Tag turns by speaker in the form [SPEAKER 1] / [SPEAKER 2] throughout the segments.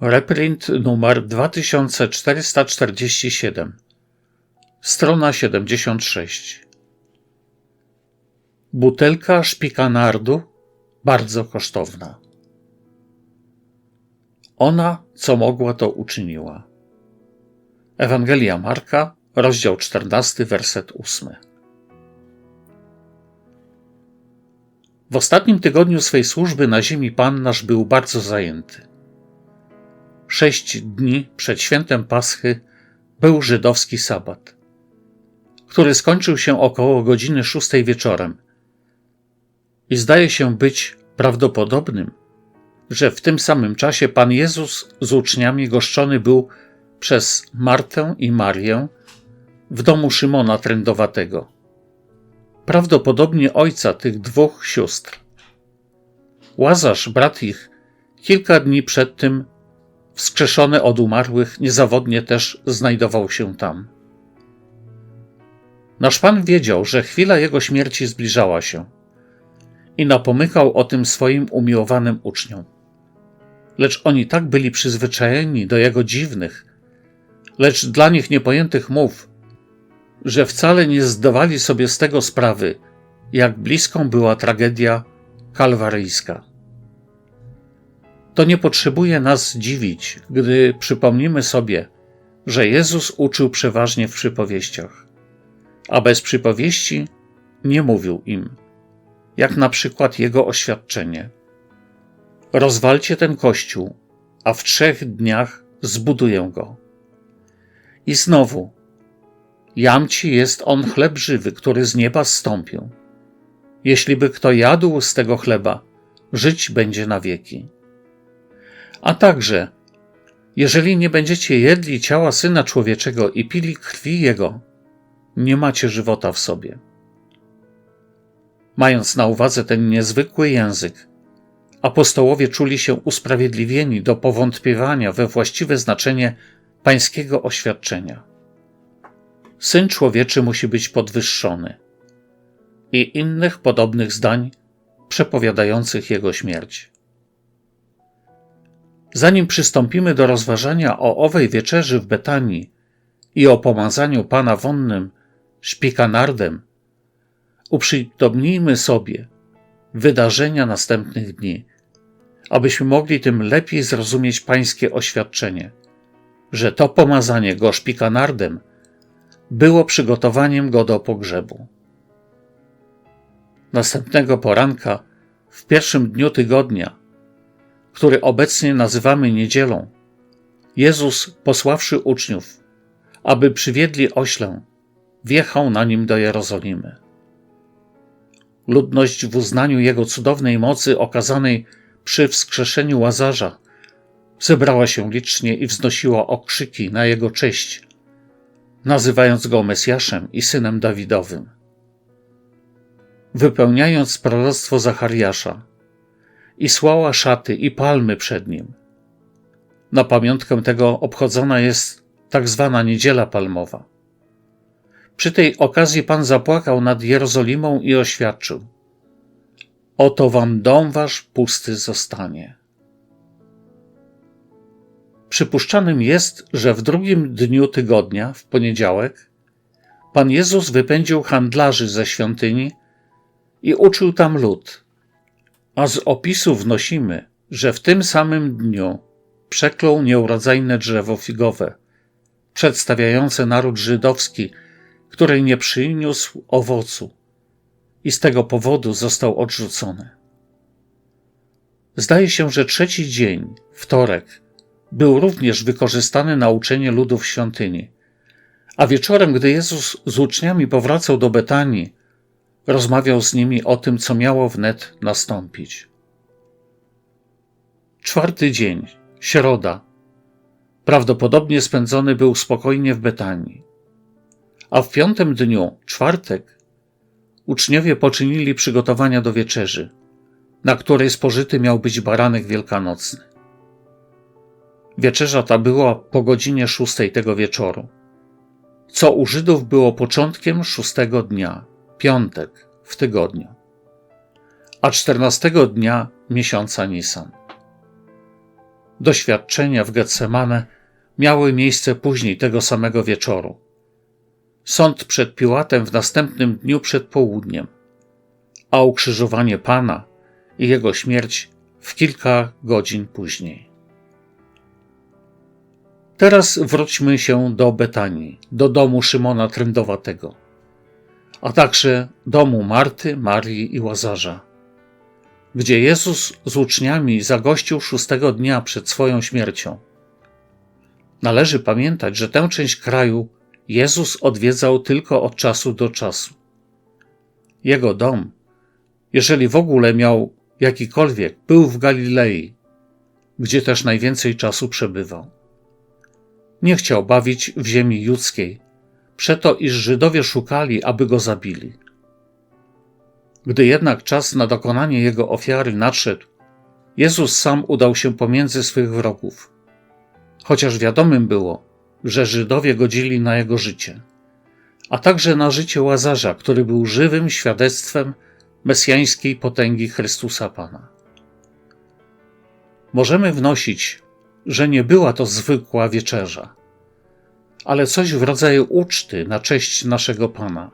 [SPEAKER 1] Reprint numer 2447 Strona 76 Butelka szpikanardu bardzo kosztowna. Ona, co mogła, to uczyniła. Ewangelia Marka, rozdział 14, werset 8. W ostatnim tygodniu swej służby na ziemi Pan nasz był bardzo zajęty. Sześć dni przed świętem Paschy był żydowski sabat, który skończył się około godziny szóstej wieczorem. I zdaje się być prawdopodobnym, że w tym samym czasie Pan Jezus z uczniami goszczony był przez Martę i Marię w domu Szymona Trędowatego, prawdopodobnie ojca tych dwóch sióstr. Łazarz, brat ich, kilka dni przed tym wskrzeszony od umarłych, niezawodnie też znajdował się tam. Nasz Pan wiedział, że chwila jego śmierci zbliżała się i napomykał o tym swoim umiłowanym uczniom. Lecz oni tak byli przyzwyczajeni do jego dziwnych, lecz dla nich niepojętych mów, że wcale nie zdawali sobie z tego sprawy, jak bliską była tragedia kalwaryjska. To nie potrzebuje nas dziwić, gdy przypomnimy sobie, że Jezus uczył przeważnie w przypowieściach, a bez przypowieści nie mówił im, jak na przykład jego oświadczenie. Rozwalcie ten kościół, a w trzech dniach zbuduję go. I znowu, jamci jest on chleb żywy, który z nieba zstąpił. Jeśli by kto jadł z tego chleba, żyć będzie na wieki. A także, jeżeli nie będziecie jedli ciała Syna Człowieczego i pili krwi Jego, nie macie żywota w sobie. Mając na uwadze ten niezwykły język, apostołowie czuli się usprawiedliwieni do powątpiewania we właściwe znaczenie pańskiego oświadczenia. Syn człowieczy musi być podwyższony i innych podobnych zdań przepowiadających jego śmierć. Zanim przystąpimy do rozważania o owej wieczerzy w Betanii i o pomazaniu Pana wonnym szpikanardem, uprzytomnijmy sobie wydarzenia następnych dni, abyśmy mogli tym lepiej zrozumieć Pańskie oświadczenie, że to pomazanie go szpikanardem było przygotowaniem go do pogrzebu. Następnego poranka, w pierwszym dniu tygodnia, który obecnie nazywamy niedzielą, Jezus, posławszy uczniów, aby przywiedli oślę, wjechał na nim do Jerozolimy. Ludność w uznaniu jego cudownej mocy okazanej przy wskrzeszeniu łazarza zebrała się licznie i wznosiła okrzyki na jego cześć, nazywając go Mesjaszem i synem Dawidowym. Wypełniając proroctwo Zachariasza, i słała szaty i palmy przed nim. Na pamiątkę tego obchodzona jest tak zwana Niedziela Palmowa. Przy tej okazji Pan zapłakał nad Jerozolimą i oświadczył: Oto wam dom wasz pusty zostanie. Przypuszczanym jest, że w drugim dniu tygodnia, w poniedziałek, Pan Jezus wypędził handlarzy ze świątyni i uczył tam lud, a z opisu wnosimy, że w tym samym dniu przeklął nieurodzajne drzewo figowe, przedstawiające naród żydowski, który nie przyniósł owocu i z tego powodu został odrzucony. Zdaje się, że trzeci dzień, wtorek, był również wykorzystany na uczenie ludów świątyni, a wieczorem, gdy Jezus z uczniami powracał do Betanii, rozmawiał z nimi o tym, co miało wnet nastąpić. Czwarty dzień, środa, prawdopodobnie spędzony był spokojnie w Betanii. A w piątym dniu, czwartek, uczniowie poczynili przygotowania do wieczerzy, na której spożyty miał być baranek wielkanocny. Wieczerza ta była po godzinie szóstej tego wieczoru, co u Żydów było początkiem szóstego dnia, piątek w tygodniu, a czternastego dnia miesiąca Nisan. doświadczenia w Getsemane miały miejsce później tego samego wieczoru. Sąd przed Piłatem w następnym dniu przed południem, a ukrzyżowanie Pana i jego śmierć w kilka godzin później. Teraz wróćmy się do Betanii, do domu Szymona Trędowatego, a także domu Marty, Marii i Łazarza, gdzie Jezus z uczniami zagościł szóstego dnia przed swoją śmiercią. Należy pamiętać, że tę część kraju Jezus odwiedzał tylko od czasu do czasu. Jego dom, jeżeli w ogóle miał jakikolwiek, był w Galilei, gdzie też najwięcej czasu przebywał. Nie chciał bawić w ziemi judzkiej, przeto iż Żydowie szukali, aby go zabili. Gdy jednak czas na dokonanie jego ofiary nadszedł, Jezus sam udał się pomiędzy swych wrogów. Chociaż wiadomym było, że Żydowie godzili na jego życie, a także na życie Łazarza, który był żywym świadectwem mesjańskiej potęgi Chrystusa Pana. Możemy wnosić, że nie była to zwykła wieczerza, ale coś w rodzaju uczty na cześć naszego Pana.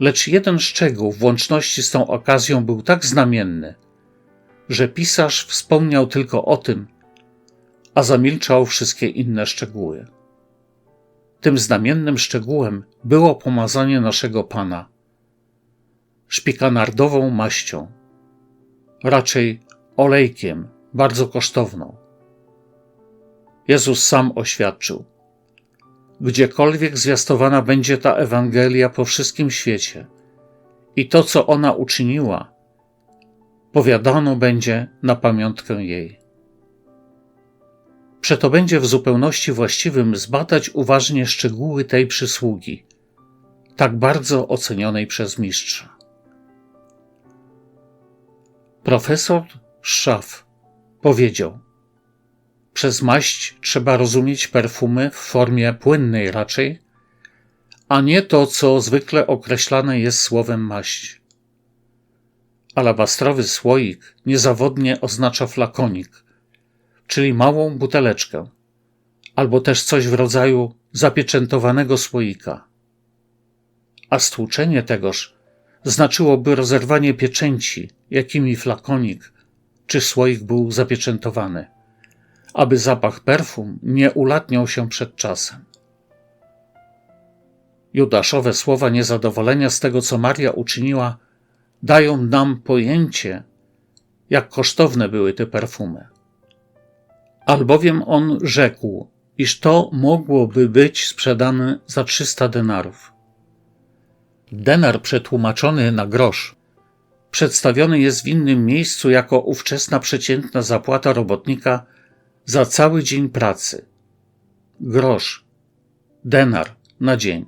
[SPEAKER 1] Lecz jeden szczegół w łączności z tą okazją był tak znamienny, że pisarz wspomniał tylko o tym, a zamilczał wszystkie inne szczegóły. Tym znamiennym szczegółem było pomazanie naszego Pana szpikanardową maścią, raczej olejkiem, bardzo kosztowną. Jezus sam oświadczył: Gdziekolwiek zwiastowana będzie ta Ewangelia po wszystkim świecie i to, co ona uczyniła, powiadano będzie na pamiątkę jej. Przeto będzie w zupełności właściwym zbadać uważnie szczegóły tej przysługi, tak bardzo ocenionej przez mistrza. Profesor Schaff powiedział: Przez maść trzeba rozumieć perfumy w formie płynnej raczej, a nie to, co zwykle określane jest słowem maść. Alabastrowy słoik niezawodnie oznacza flakonik, czyli małą buteleczkę, albo też coś w rodzaju zapieczętowanego słoika. A stłuczenie tegoż znaczyłoby rozerwanie pieczęci, jakimi flakonik czy słoik był zapieczętowany, aby zapach perfum nie ulatniał się przed czasem. Judaszowe słowa niezadowolenia z tego, co Maria uczyniła, dają nam pojęcie, jak kosztowne były te perfumy. Albowiem on rzekł, iż to mogłoby być sprzedane za 300 denarów. Denar przetłumaczony na grosz przedstawiony jest w innym miejscu jako ówczesna przeciętna zapłata robotnika za cały dzień pracy. Grosz, denar na dzień.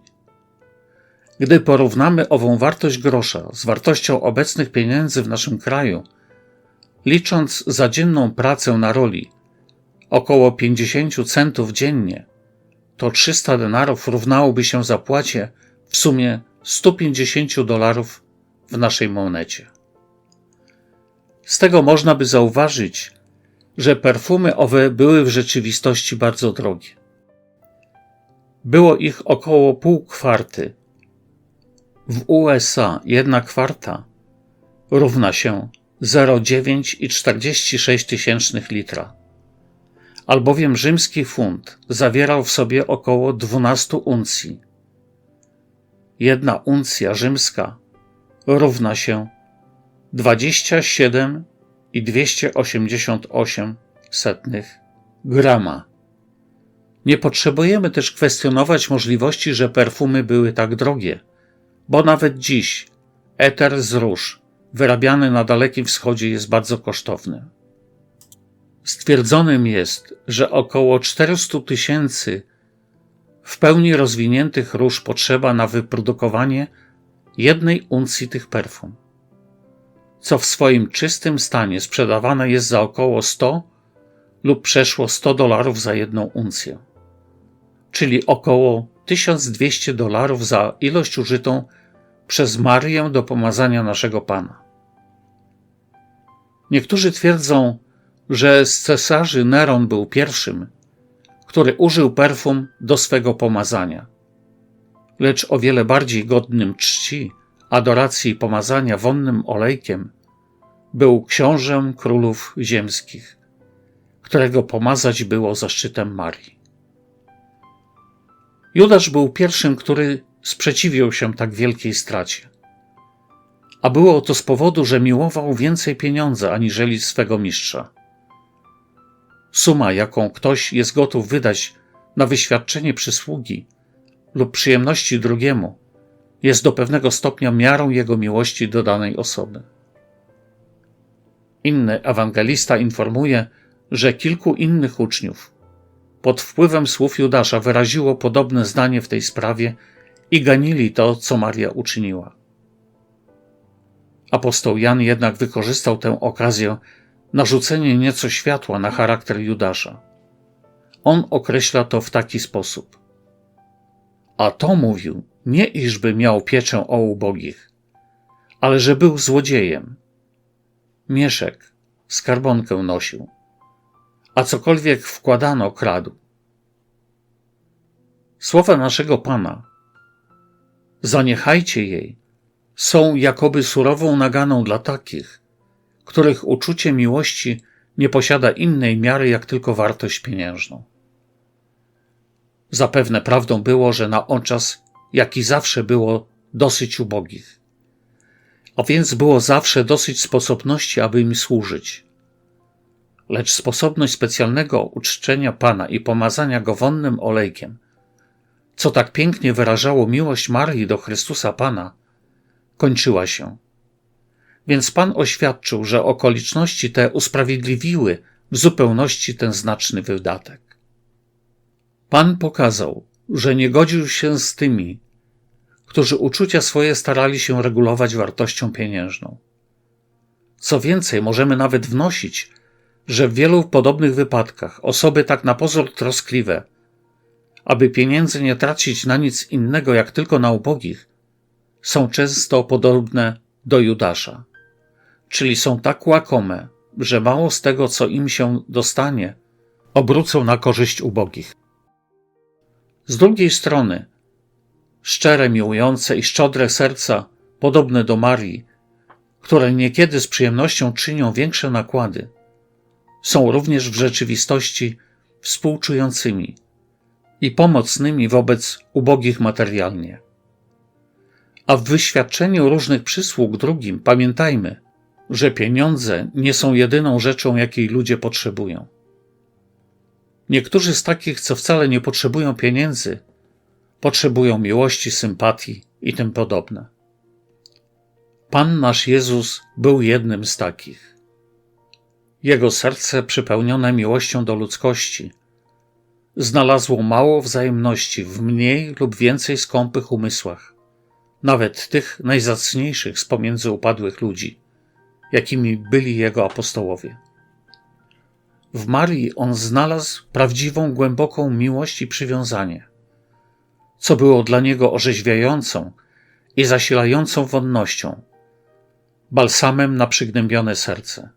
[SPEAKER 1] Gdy porównamy ową wartość grosza z wartością obecnych pieniędzy w naszym kraju, licząc za dzienną pracę na roli około 50 centów dziennie, to 300 denarów równałoby się zapłacie w sumie 150 dolarów w naszej monecie. Z tego można by zauważyć, że perfumy owe były w rzeczywistości bardzo drogie. Było ich około pół kwarty. W USA jedna kwarta równa się 0,9,46 litra, albowiem rzymski funt zawierał w sobie około 12 uncji. Jedna uncja rzymska równa się 27 i 288 setnych grama. Nie potrzebujemy też kwestionować możliwości, że perfumy były tak drogie, bo nawet dziś eter z róż wyrabiany na Dalekim Wschodzie jest bardzo kosztowny. Stwierdzonym jest, że około 400 tysięcy w pełni rozwiniętych róż potrzeba na wyprodukowanie jednej uncji tych perfum, co w swoim czystym stanie sprzedawane jest za około 100 lub przeszło 100 dolarów za jedną uncję, czyli około 1200 dolarów za ilość użytą przez Marię do pomazania naszego Pana. Niektórzy twierdzą, że z cesarzy Neron był pierwszym, który użył perfum do swego pomazania. Lecz o wiele bardziej godnym czci, adoracji i pomazania wonnym olejkiem był książę królów ziemskich, którego pomazać było zaszczytem Marii. Judasz był pierwszym, który sprzeciwił się tak wielkiej stracie. A było to z powodu, że miłował więcej pieniądza aniżeli swego mistrza. Suma, jaką ktoś jest gotów wydać na wyświadczenie przysługi lub przyjemności drugiemu, jest do pewnego stopnia miarą jego miłości do danej osoby. Inny ewangelista informuje, że kilku innych uczniów pod wpływem słów Judasza wyraziło podobne zdanie w tej sprawie i ganili to, co Maria uczyniła. Apostoł Jan jednak wykorzystał tę okazję na rzucenie nieco światła na charakter Judasza. On określa to w taki sposób. A to mówił nie iżby miał pieczę o ubogich, ale że był złodziejem. Mieszek, skarbonkę nosił, a cokolwiek wkładano, kradł. Słowa naszego Pana, zaniechajcie jej, są jakoby surową naganą dla takich, których uczucie miłości nie posiada innej miary jak tylko wartość pieniężną. Zapewne prawdą było, że na on czas, jak i zawsze było, dosyć ubogich. A więc było zawsze dosyć sposobności, aby im służyć. Lecz sposobność specjalnego uczczenia Pana i pomazania go wonnym olejkiem, co tak pięknie wyrażało miłość Marii do Chrystusa Pana, kończyła się. Więc Pan oświadczył, że okoliczności te usprawiedliwiły w zupełności ten znaczny wydatek. Pan pokazał, że nie godził się z tymi, którzy uczucia swoje starali się regulować wartością pieniężną. Co więcej, możemy nawet wnosić, że w wielu podobnych wypadkach osoby tak na pozór troskliwe, aby pieniędzy nie tracić na nic innego jak tylko na ubogich, są często podobne do Judasza, czyli są tak łakome, że mało z tego, co im się dostanie, obrócą na korzyść ubogich. Z drugiej strony, szczere, miłujące i szczodre serca, podobne do Marii, które niekiedy z przyjemnością czynią większe nakłady, są również w rzeczywistości współczującymi i pomocnymi wobec ubogich materialnie. A w wyświadczeniu różnych przysług drugim pamiętajmy, że pieniądze nie są jedyną rzeczą, jakiej ludzie potrzebują. Niektórzy z takich, co wcale nie potrzebują pieniędzy, potrzebują miłości, sympatii i tym podobne. Pan nasz Jezus był jednym z takich. Jego serce, przepełnione miłością do ludzkości, znalazło mało wzajemności w mniej lub więcej skąpych umysłach, nawet tych najzacniejszych z pomiędzy upadłych ludzi, jakimi byli jego apostołowie. W Marii on znalazł prawdziwą, głęboką miłość i przywiązanie, co było dla niego orzeźwiającą i zasilającą wonnością, balsamem na przygnębione serce.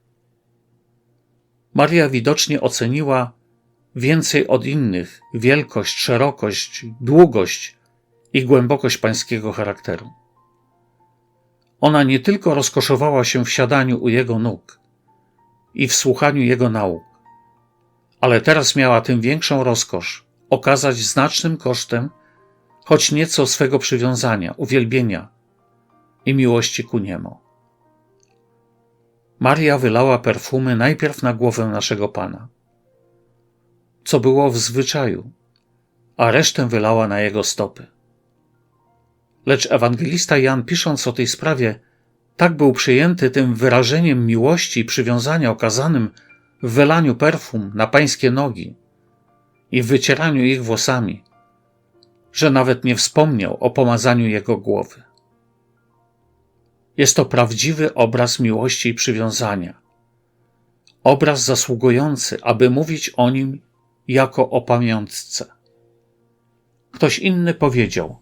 [SPEAKER 1] Maria widocznie oceniła więcej od innych wielkość, szerokość, długość i głębokość pańskiego charakteru. Ona nie tylko rozkoszowała się w siadaniu u jego nóg i w słuchaniu jego nauk, ale teraz miała tym większą rozkosz okazać znacznym kosztem choć nieco swego przywiązania, uwielbienia i miłości ku niemu. Maria wylała perfumy najpierw na głowę naszego Pana, co było w zwyczaju, a resztę wylała na jego stopy. Lecz ewangelista Jan, pisząc o tej sprawie, tak był przyjęty tym wyrażeniem miłości i przywiązania okazanym w wylaniu perfum na pańskie nogi i w wycieraniu ich włosami, że nawet nie wspomniał o pomazaniu jego głowy. Jest to prawdziwy obraz miłości i przywiązania. Obraz zasługujący, aby mówić o nim jako o pamiątce. Ktoś inny powiedział: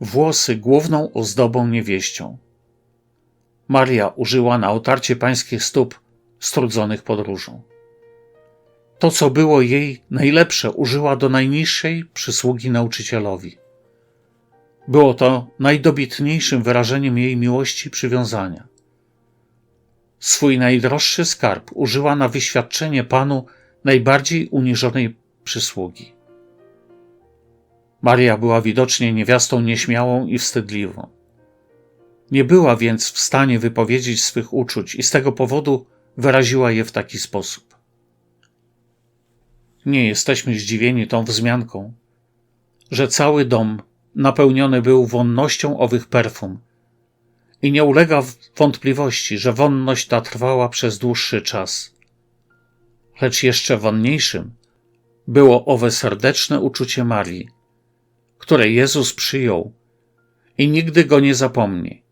[SPEAKER 1] Włosy główną ozdobą niewieścią. Maria użyła na otarcie pańskich stóp strudzonych podróżą. To, co było jej najlepsze, użyła do najniższej przysługi nauczycielowi. Było to najdobitniejszym wyrażeniem jej miłości i przywiązania. Swój najdroższy skarb użyła na wyświadczenie panu najbardziej uniżonej przysługi. Maria była widocznie niewiastą nieśmiałą i wstydliwą. Nie była więc w stanie wypowiedzieć swych uczuć i z tego powodu wyraziła je w taki sposób. Nie jesteśmy zdziwieni tą wzmianką, że cały dom napełniony był wonnością owych perfum i nie ulega wątpliwości, że wonność ta trwała przez dłuższy czas. Lecz jeszcze wonniejszym było owe serdeczne uczucie Marii, które Jezus przyjął i nigdy go nie zapomni,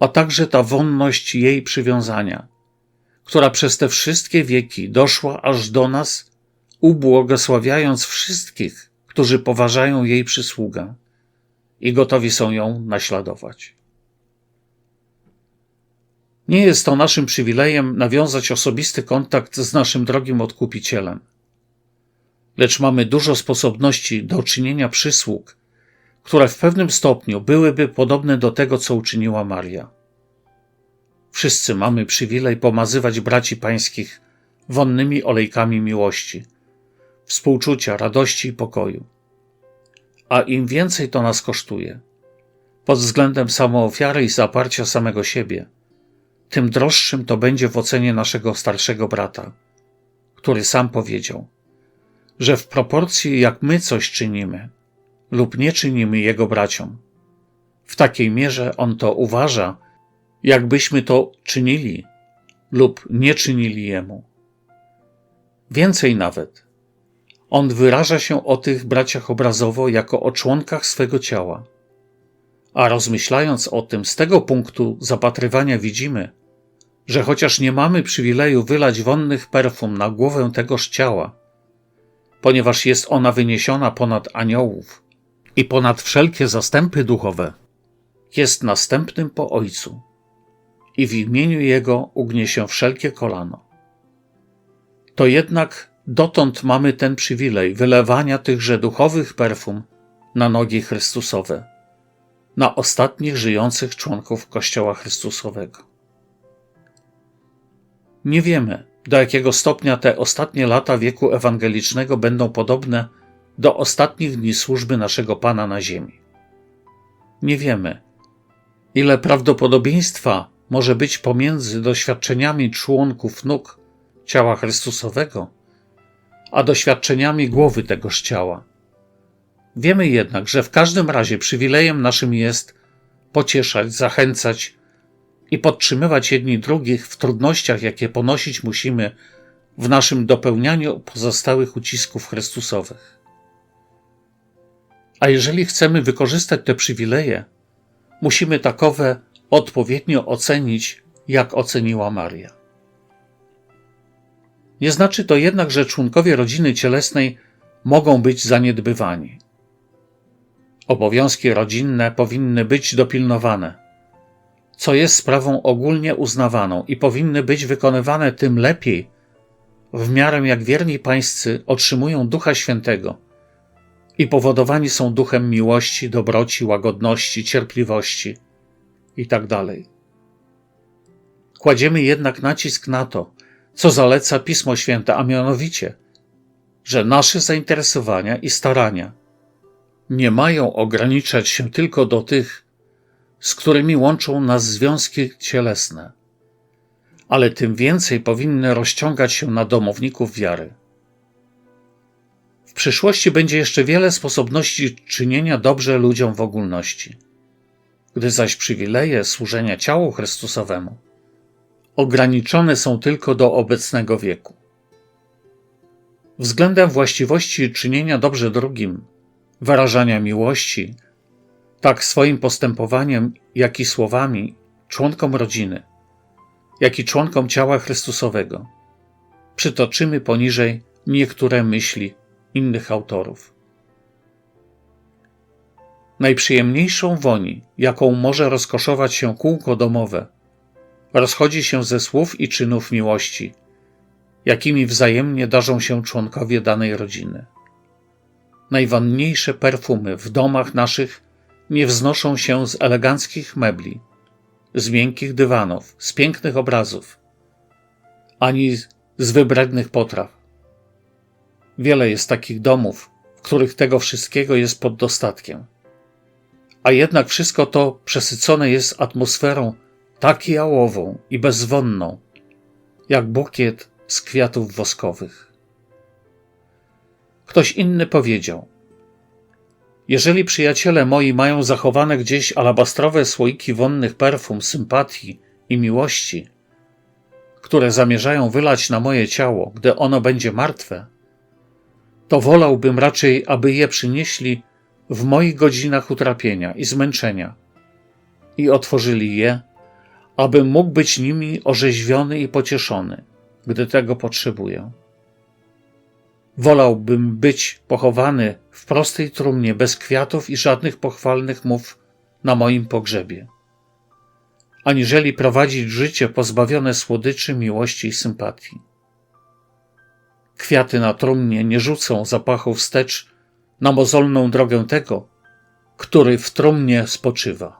[SPEAKER 1] a także ta wonność jej przywiązania, która przez te wszystkie wieki doszła aż do nas, ubłogosławiając wszystkich, którzy poważają jej przysługę i gotowi są ją naśladować. Nie jest to naszym przywilejem nawiązać osobisty kontakt z naszym drogim odkupicielem, lecz mamy dużo sposobności do czynienia przysług, które w pewnym stopniu byłyby podobne do tego, co uczyniła Maria. Wszyscy mamy przywilej pomazywać braci pańskich wonnymi olejkami miłości, współczucia, radości i pokoju. A im więcej to nas kosztuje, pod względem samoofiary i zaparcia samego siebie, tym droższym to będzie w ocenie naszego starszego brata, który sam powiedział, że w proporcji jak my coś czynimy lub nie czynimy jego braciom, w takiej mierze on to uważa, jakbyśmy to czynili lub nie czynili jemu. Więcej nawet, on wyraża się o tych braciach obrazowo jako o członkach swego ciała. A rozmyślając o tym z tego punktu zapatrywania widzimy, że chociaż nie mamy przywileju wylać wonnych perfum na głowę tegoż ciała, ponieważ jest ona wyniesiona ponad aniołów i ponad wszelkie zastępy duchowe, jest następnym po Ojcu i w imieniu Jego ugnie się wszelkie kolano. To jednak dotąd mamy ten przywilej wylewania tychże duchowych perfum na nogi Chrystusowe, na ostatnich żyjących członków Kościoła Chrystusowego. Nie wiemy, do jakiego stopnia te ostatnie lata wieku ewangelicznego będą podobne do ostatnich dni służby naszego Pana na ziemi. Nie wiemy, ile prawdopodobieństwa może być pomiędzy doświadczeniami członków nóg ciała Chrystusowego, a doświadczeniami głowy tegoż ciała. Wiemy jednak, że w każdym razie przywilejem naszym jest pocieszać, zachęcać i podtrzymywać jedni drugich w trudnościach, jakie ponosić musimy w naszym dopełnianiu pozostałych ucisków Chrystusowych. A jeżeli chcemy wykorzystać te przywileje, musimy takowe odpowiednio ocenić, jak oceniła Maria. Nie znaczy to jednak, że członkowie rodziny cielesnej mogą być zaniedbywani. Obowiązki rodzinne powinny być dopilnowane, co jest sprawą ogólnie uznawaną i powinny być wykonywane tym lepiej, w miarę jak wierni pańscy otrzymują Ducha Świętego i powodowani są duchem miłości, dobroci, łagodności, cierpliwości itd. Tak Kładziemy jednak nacisk na to, co zaleca Pismo Święte, a mianowicie, że nasze zainteresowania i starania nie mają ograniczać się tylko do tych, z którymi łączą nas związki cielesne, ale tym więcej powinny rozciągać się na domowników wiary. W przyszłości będzie jeszcze wiele sposobności czynienia dobrze ludziom w ogólności, gdy zaś przywileje służenia ciału Chrystusowemu ograniczone są tylko do obecnego wieku. Względem właściwości czynienia dobrze drugim, wyrażania miłości, tak swoim postępowaniem, jak i słowami członkom rodziny, jak i członkom ciała Chrystusowego, przytoczymy poniżej niektóre myśli innych autorów. Najprzyjemniejszą woni, jaką może rozkoszować się kółko domowe, rozchodzi się ze słów i czynów miłości, jakimi wzajemnie darzą się członkowie danej rodziny. Najwanniejsze perfumy w domach naszych nie wznoszą się z eleganckich mebli, z miękkich dywanów, z pięknych obrazów, ani z wybrednych potraw. Wiele jest takich domów, w których tego wszystkiego jest pod dostatkiem. A jednak wszystko to przesycone jest atmosferą tak jałową i bezwonną, jak bukiet z kwiatów woskowych. Ktoś inny powiedział: Jeżeli przyjaciele moi mają zachowane gdzieś alabastrowe słoiki wonnych perfum sympatii i miłości, które zamierzają wylać na moje ciało, gdy ono będzie martwe, to wolałbym raczej, aby je przynieśli w moich godzinach utrapienia i zmęczenia i otworzyli je, abym mógł być nimi orzeźwiony i pocieszony, gdy tego potrzebuję. Wolałbym być pochowany w prostej trumnie bez kwiatów i żadnych pochwalnych mów na moim pogrzebie, aniżeli prowadzić życie pozbawione słodyczy, miłości i sympatii. Kwiaty na trumnie nie rzucą zapachu wstecz na mozolną drogę tego, który w trumnie spoczywa.